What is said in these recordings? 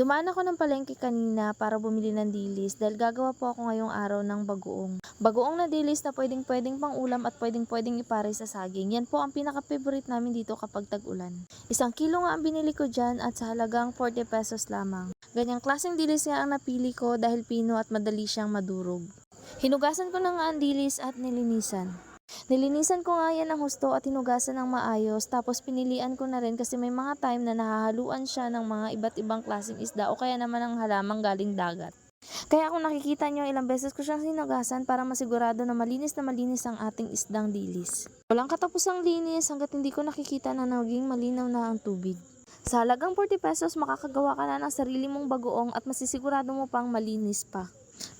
Dumaan ako ng palengke kanina para bumili ng dilis dahil gagawa po ako ngayong araw ng bagoong. Bagoong na dilis na pwedeng pwedeng pang ulam at pwedeng pwedeng ipare sa saging. Yan po ang pinaka-favorite namin dito kapag tag-ulan. Isang kilo nga ang binili ko dyan at sa halagang 40 pesos lamang. Ganyang klaseng dilis nga ang napili ko dahil pino at madali siyang madurog. Hinugasan ko na nga ang dilis at nilinisan. Nilinisan ko nga yan ng husto at hinugasan ng maayos tapos pinilian ko na rin kasi may mga time na nahahaluan siya ng mga iba't ibang klaseng isda o kaya naman ng halamang galing dagat. Kaya kung nakikita nyo, ilang beses ko siyang hinugasan para masigurado na malinis na malinis ang ating isdang dilis. Walang katapusang linis hanggat hindi ko nakikita na naging malinaw na ang tubig. Sa halagang 40 pesos, makakagawa ka na ng sarili mong bagoong at masisigurado mo pang malinis pa.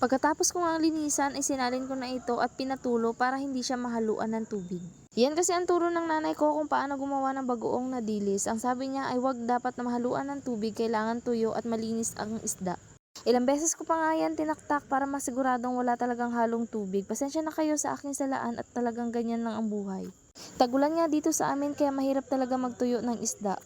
Pagkatapos ko nga linisan ay sinalin ko na ito at pinatulo para hindi siya mahaluan ng tubig. Yan kasi ang turo ng nanay ko kung paano gumawa ng bagoong na dilis. Ang sabi niya ay wag dapat na mahaluan ng tubig, kailangan tuyo at malinis ang isda. Ilang beses ko pa nga yan tinaktak para masiguradong wala talagang halong tubig. Pasensya na kayo sa aking salaan at talagang ganyan lang ang buhay. Tagulan nga dito sa amin kaya mahirap talaga magtuyo ng isda.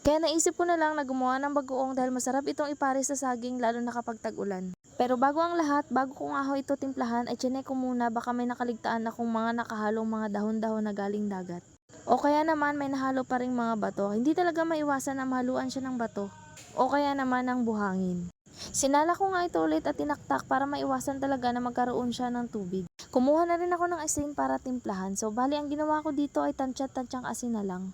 Kaya naisip ko na lang na gumawa ng bagoong dahil masarap itong ipare sa saging lalo na kapag tag-ulan. Pero bago ang lahat, bago ko nga ho ito timplahan, ay chinek ko muna baka may nakaligtaan akong mga nakahalong mga dahon-dahon na galing dagat. O kaya naman may nahalo pa ring mga bato. Hindi talaga maiwasan na mahaluan siya ng bato. O kaya naman ng buhangin. Sinala ko nga ito ulit at tinaktak para maiwasan talaga na magkaroon siya ng tubig. Kumuha na rin ako ng asin para timplahan. So bali ang ginawa ko dito ay tansya-tansyang asin na lang.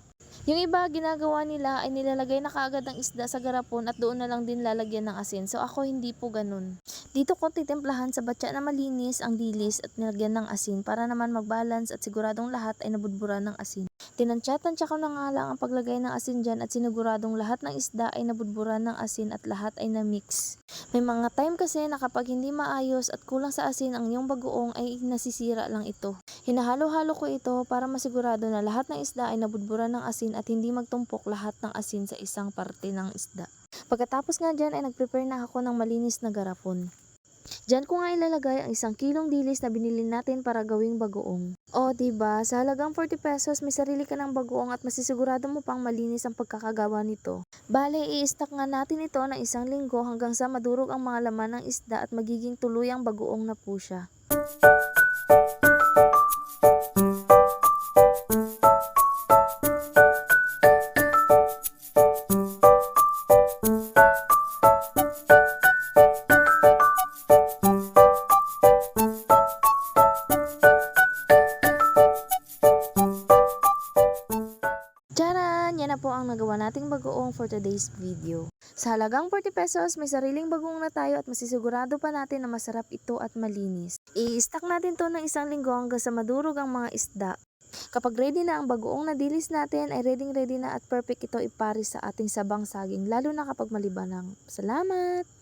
Yung iba, ginagawa nila ay nilalagay na kaagad ang isda sa garapon at doon na lang din lalagyan ng asin. So ako hindi po ganun. Dito ko titimplahan sa batya na malinis ang dilis at nilagyan ng asin para naman mag-balance at siguradong lahat ay nabudburan ng asin. Tinansya-tansya ko na nga lang ang paglagay ng asin dyan at siniguradong lahat ng isda ay nabudburan ng asin at lahat ay na-mix. May mga time kasi na kapag hindi maayos at kulang sa asin ang iyong bagoong ay nasisira lang ito. Hinahalo-halo ko ito para masigurado na lahat ng isda ay nabudburan ng asin at hindi magtumpok lahat ng asin sa isang parte ng isda. Pagkatapos nga dyan ay nag-prepare na ako ng malinis na garapon. Diyan ko nga ilalagay ang isang kilong dilis na binili natin para gawing bagoong. O, diba? Sa halagang 40 pesos, may sarili ka ng bagoong at masisigurado mo pang malinis ang pagkakagawa nito. Bale, i-stack nga natin ito ng isang linggo hanggang sa madurog ang mga laman ng isda at magiging tuluyang bagoong na po siya. Po ang nagawa nating bagoong for today's video. Sa halagang 40 pesos, may sariling bagoong na tayo at masisigurado pa natin na masarap ito at malinis. I-stack natin to ng isang linggo hanggang sa madurog ang mga isda. Kapag ready na ang bagoong na dilis natin, ay ready ready na at perfect ito ipari sa ating sabang saging, lalo na kapag malibanang. Salamat!